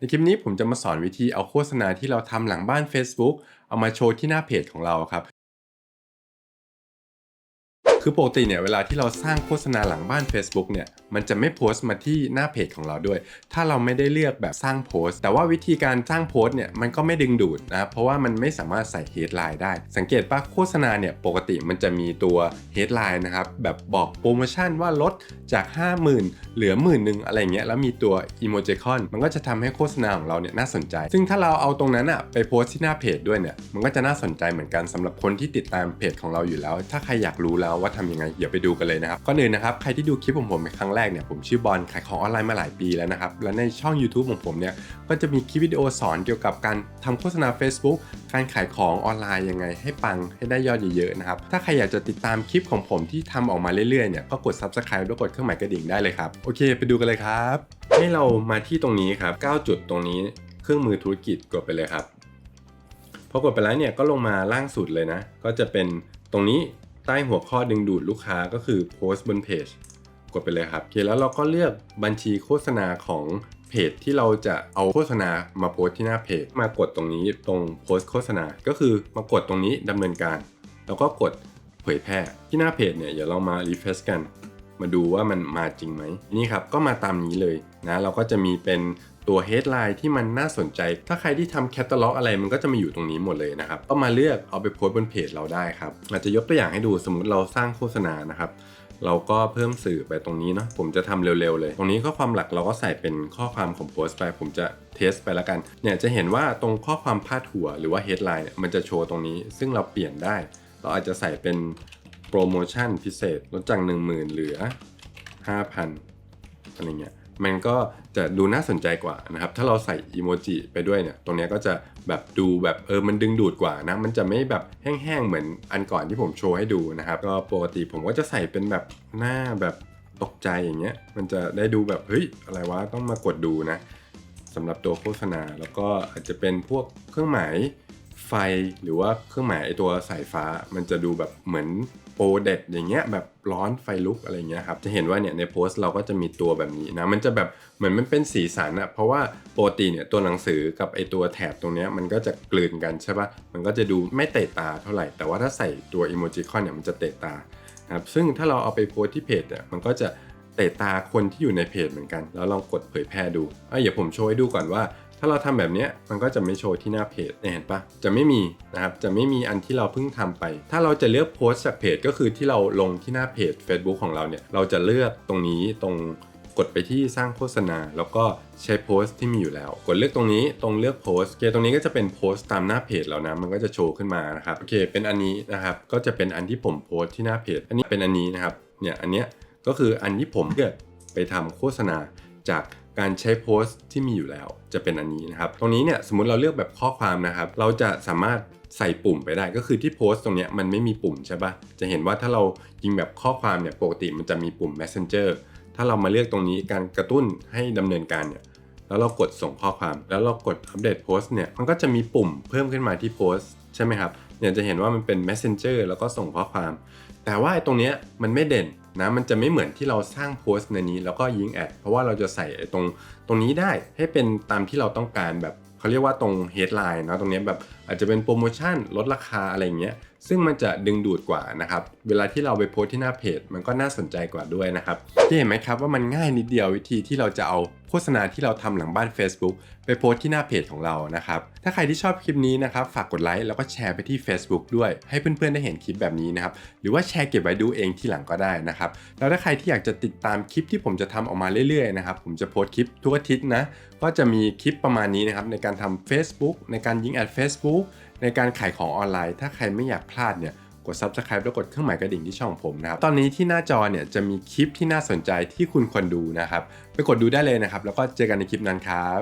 ในคลิปนี้ผมจะมาสอนวิธีเอาโฆษณาที่เราทำหลังบ้าน Facebook เอามาโชว์ที่หน้าเพจของเราครับ คือปกติเนี่ยเวลาที่เราสร้างโฆษณาหลังบ้าน Facebook เนี่ย มันจะไม่โพสต์มาที่หน้าเพจของเราด้วย ถ้าเราไม่ได้เลือกแบบสร้างโพสต์ แต่ว่าวิธีการสร้างโพสต์เนี่ยมันก็ไม่ดึงดูดนะเพราะว่ามันไม่สามารถใส่ headline ได้ สังเกตป่ะโฆษณาเนี่ยปกติมันจะมีตัว headline นะครับแบบบอกโปรโมชั่นว่าลดจาก 50,000 เหลือหมื่นหนึ่งอะไรเงี้ยแล้วมีตัว emoticon มันก็จะทำให้โฆษณาของเราเนี่ยน่าสนใจ ซึ่งถ้าเราเอาตรงนั้นอะไปโพสต์ที่หน้าเพจด้วยเนี่ยมันก็จะน่าสนใจเหมือนกันสำหรับคนที่ติดตามเพจของเราอยู่แล้ว ถ้าใครอยากรู้แล้วว่าทำยังไงเดี๋ยวไปดูกันเลยนะครับก่อนอื่นนะครับใครที่ดูคลิปของผมเป็นครั้งแรกเนี่ยผมชื่อบอลขายของออนไลน์มาหลายปีแล้วนะครับ และในช่อง YouTube ของผมเนี่ยก็จะมีคลิปวิดีโอสอนเกี่ยวกับการทำโฆษณา Facebook การขายของออนไลน์ยังไง ให้ปังให้ได้ยอดเยอะๆนะครับ ถ้าใครอยากจะติดตามคลิปของผมที่ทำออกมาเรื่อยๆเนี่ยก็กด Subscribe แล้วกดเครื่องหมายกระดิ่งได้เลยครับโอเค ไปดูกันเลยครับให้เรามาที่ตรงนี้ครับ9จุดตรงนี้เครื่องมือธุรกิจกดไปเลยครับพอกดไปแล้วเนี่ยก็ลงมาล่างสุดเลยนะ ก็จะเป็นตรงนี้ใต้หัวข้อดึงดูดลูกค้าก็คือโพสต์บนเพจ กดไปเลยครับโอเคแล้วเราก็เลือกบัญชีโฆษณาของเพจที่เราจะเอาโฆษณามาโพสที่หน้าเพจ มากดตรงนี้ตรงโพสโฆษณา ก็คือมากดตรงนี้ดำเนินการ แล้วก็กดเผยแพร่ที่หน้าเพจเนี่ยเดี๋ยวเรามารีเฟรชกัน มาดูว่ามันมาจริงไหมนี่ครับก็มาตามนี้เลยนะเราก็จะมีเป็นตัว headline ที่มันน่าสนใจ ถ้าใครที่ทำแคตตาล็อกอะไรมันก็จะมาอยู่ตรงนี้หมดเลยนะครับ ก็มาเลือกเอาไปโพสบนเพจเราได้ครับอาจจะยกตัวอย่างให้ดูสมมุติเราสร้างโฆษณานะครับ เราก็เพิ่มสื่อไปตรงนี้เนาะผมจะทำเร็วๆเลย ตรงนี้ข้อความหลักเราก็ใส่เป็นข้อความของโพสต์ไป ผมจะเทสไปแล้วกันเนี่ยจะเห็นว่าตรงข้อความพาดหัวหรือว่า headline เนี่ยมันจะโชว์ตรงนี้ ซึ่งเราเปลี่ยนได้ เราอาจจะใส่เป็นโปรโมชั่นพิเศษลดจาก 10,000 เหลือ 5,000อะไรเงี้ย มันก็จะดูน่าสนใจกว่านะครับถ้าเราใส่อีโมจิไปด้วยเนี่ยตรงนี้ก็จะแบบดูแบบเออมันดึงดูดกว่านะมันจะไม่แบบแห้งๆเหมือนอันก่อนที่ผมโชว์ให้ดูนะครับก็ปกติผมก็จะใส่เป็นแบบหน้าแบบตกใจอย่างเงี้ยมันจะได้ดูแบบเฮ้ยอะไรวะต้องมากดดูนะสำหรับตัวโฆษณาแล้วก็อาจจะเป็นพวกเครื่องหมาย ไฟหรือว่าเครื่องหมายไอตัวสายฟ้ามันจะดูแบบเหมือนโปรเด็ดอย่างเงี้ยแบบร้อนไฟลุกอะไรเงี้ยครับจะเห็นว่าเนี่ยในโพสต์เราก็จะมีตัวแบบนี้นะมันจะแบบเหมือนมันเป็นสีสันอะเพราะว่าโปกติเนี่ยตัวหนังสือกับไอตัวแถบตรงเนี้ยมันก็จะกลืนกันใช่ปะมันก็จะดูไม่เตะตาเท่าไหร่ แต่ว่าถ้าใส่ตัวอีโมจิคอนเนี่ยมันจะเตะตานะครับซึ่งถ้าเราเอาไปโพสต์ที่เพจเนี่ยมันก็จะเตะตาคนที่อยู่ในเพจเหมือนกัน แล้วลองกดเผยแพร่ดูอะเดี๋ยวผมโชว์ให้ดูก่อนว่า ถ้าเราทำแบบนี้มันก็จะไม่โชว์ที่หน้าเพจเห็นปะจะไม่มีนะครับจะไม่มีอันที่เราเพิ่งทำไป ถ้าเราจะเลือกโพสต์จากเพจก็คือที่เราลงที่หน้าเพจ Facebook ของเราเนี่ยเราจะเลือกตรงนี้ตรงกดไปที่สร้างโฆษณา แล้วก็ใช้โพสต์ที่มีอยู่แล้ว กดเลือกตรงนี้ตรงเลือกโพสต์โอเคตรงนี้ก็จะเป็นโพสต์ตามหน้าเพจแล้วนะมันก็จะโชว์ขึ้นมานะครับโอเคเป็นอันนี้นะครับก็จะเป็นอันที่ผมโพสต์ที่หน้าเพจ อันนี้เป็นอันนี้นะครับเนี่ยอันเนี้ยก็คืออันที่ผมเลือไปทำโฆษณาจาก การใช้โพสต์ที่มีอยู่แล้วจะเป็นอันนี้นะครับ ตรงนี้เนี่ยสมมติเราเลือกแบบข้อความนะครับ เราจะสามารถใส่ปุ่มไปได้ก็คือที่โพสต์ตรงนี้มันไม่มีปุ่มใช่ปะจะเห็นว่าถ้าเรายิงแบบข้อความเนี่ยปกติมันจะมีปุ่ม messenger ถ้าเรามาเลือกตรงนี้การกระตุ้นให้ดำเนินการเนี่ยแล้วเรากดส่งข้อความ แล้วเรากดอัปเดตโพสต์เนี่ยมันก็จะมีปุ่มเพิ่มขึ้นมาที่โพสต์ใช่ไหมครับเนี่ยจะเห็นว่ามันเป็น messenger แล้วก็ส่งข้อความ แต่ว่าไอ้ตรงนี้มันไม่เด่น นะมันจะไม่เหมือนที่เราสร้างโพสต์ในนี้แล้วก็ยิงแอดเพราะว่าเราจะใส่ตรงตรงนี้ได้ให้เป็นตามที่เราต้องการแบบเขาเรียกว่าตรง headline นะตรงนี้แบบ อาจจะเป็นโปรโมชั่นลดราคาอะไรอย่างเงี้ยซึ่งมันจะดึงดูดกว่านะครับเวลาที่เราไปโพสที่หน้าเพจ มันก็น่าสนใจกว่าด้วยนะครับที่เห็นไหมครับว่ามันง่ายนิดเดียววิธีที่เราจะเอาโฆษณาที่เราทำหลังบ้าน Facebook ไปโพสที่หน้าเพจของเรานะครับถ้าใครที่ชอบคลิปนี้นะครับฝากกดไลค์แล้วก็แชร์ไปที่ Facebook ด้วยให้เพื่อนๆได้เห็นคลิปแบบนี้นะครับหรือว่าแชร์เก็บไว้ดูเองที่หลังก็ได้นะครับแล้วถ้าใครที่อยากจะติดตามคลิปที่ผมจะทำออกมาเรื่อยๆนะครับผมจะโพสคลิปทุกอาทิตย์นะก็จะมีคลิปประมาณนี้นะครับในการทำ Facebook ในการยิงแอด Facebook ในการขายของออนไลน์ ถ้าใครไม่อยากพลาดเนี่ยกด subscribe แล้วกดเครื่องหมายกระดิ่งที่ช่องผมนะครับ ตอนนี้ที่หน้าจอเนี่ยจะมีคลิปที่น่าสนใจที่คุณควรดูนะครับ ไปกดดูได้เลยนะครับ แล้วก็เจอกันในคลิปนั้นครับ